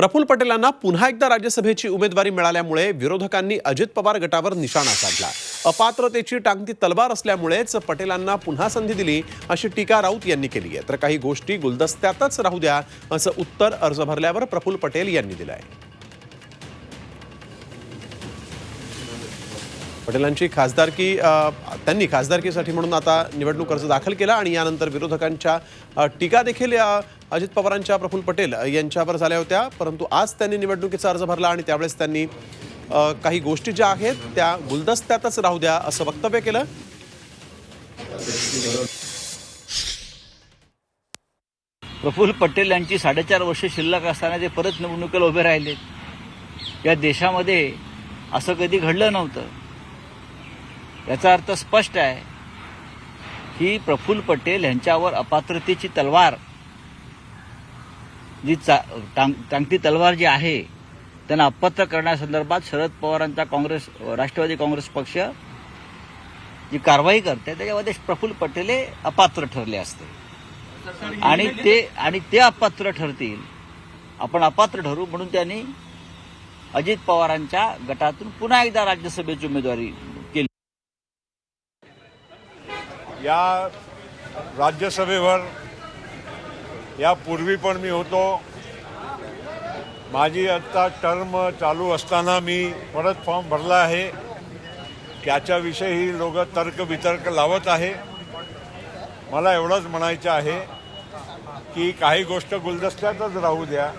प्रफुल्ल पटेलांना पुन्हा एकदा राज्यसभेची उमेदवारी मिळाल्यामुळे विरोधकांनी अजित पवार गटावर निशाणा साधला. अपात्रतेची टांगती तलवार असल्यामुळेच पटेलांना पुन्हा संधी दिली अशी टीका राऊत यांनी केली आहे तर काही गोष्टी गुलदस्त्यातच राहू द्या असं उत्तर अर्ज भरल्यावर प्रफुल्ल पटेल यांनी दिलं आहे पटेलांची खासदारकी त्यांनी खासदारकीसाठी म्हणून आता निवडणूक अर्ज दाखल केला आणि यानंतर विरोधकांच्या टीका देखील अजित पवारांच्या प्रफुल्ल पटेल यांच्यावर झाल्या होत्या. परंतु आज त्यांनी निवडणुकीचा अर्ज भरला आणि त्यावेळेस त्यांनी काही गोष्टी ज्या आहेत त्या गुलदस्त्यातच राहू द्या असं वक्तव्य केलं. प्रफुल्ल पटेल यांची साडेचार वर्ष शिल्लक असताना ते परत निवडणुकीला उभे राहिले. या देशामध्ये असं कधी घडलं नव्हतं. याचा अर्थ स्पष्ट आहे. की प्रफुल्ल पटेल यांच्यावर अपात्रतेची तलवार जी चा टांग टांगती तलवार जी आहे त्यांना अपात्र करण्यासंदर्भात शरद पवारांचा काँग्रेस राष्ट्रवादी काँग्रेस पक्ष जी कारवाई करते त्याच्यामध्ये प्रफुल्ल पटेल हे अपात्र ठरले असते. आणि ते आणि ते अपात्र ठरतील. आपण अपात्र ठरू म्हणून त्यांनी अजित पवारांच्या गटातून पुन्हा एकदा राज्यसभेची उमेदवारी या राज्यसभेवर यापूर्वी पण मी होतो. माझी आत्ता टर्म चालू असताना मी परत फॉर्म भरला आहे. त्याच्याविषयी लोक तर्क वितर्क लावत आहे. मला एवढंच म्हणायचं आहे की काही गोष्ट गुलदस्त्यातच राहू द्या.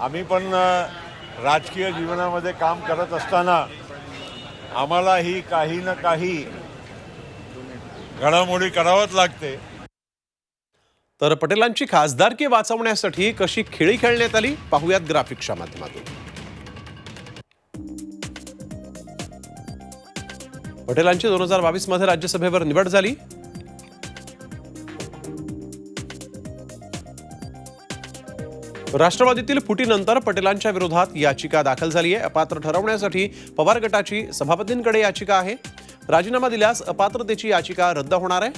आम्ही पण राजकीय जीवनामध्ये काम करत असताना आम्हाला ही काही ना काही घडामोडी करावंच लागते. तर पटेलांची खासदारकी वाचवण्यासाठी कशी खेळी खेळण्यात आली पाहूयात ग्राफिक्सच्या माध्यमातून. पटेलांची दोन हजार बावीसमध्ये राज्यसभेवर निवड झाली. राष्ट्रवादीतील फुटीनंतर पटेलांच्या विरोधात याचिका दाखल झाली आहे. अपात्र ठरवण्यासाठी पवार गटाची सभापतींकडे याचिका आहे. राजीनामा दिल्यास अपात्रतेची याचिका रद्द होणार आहे.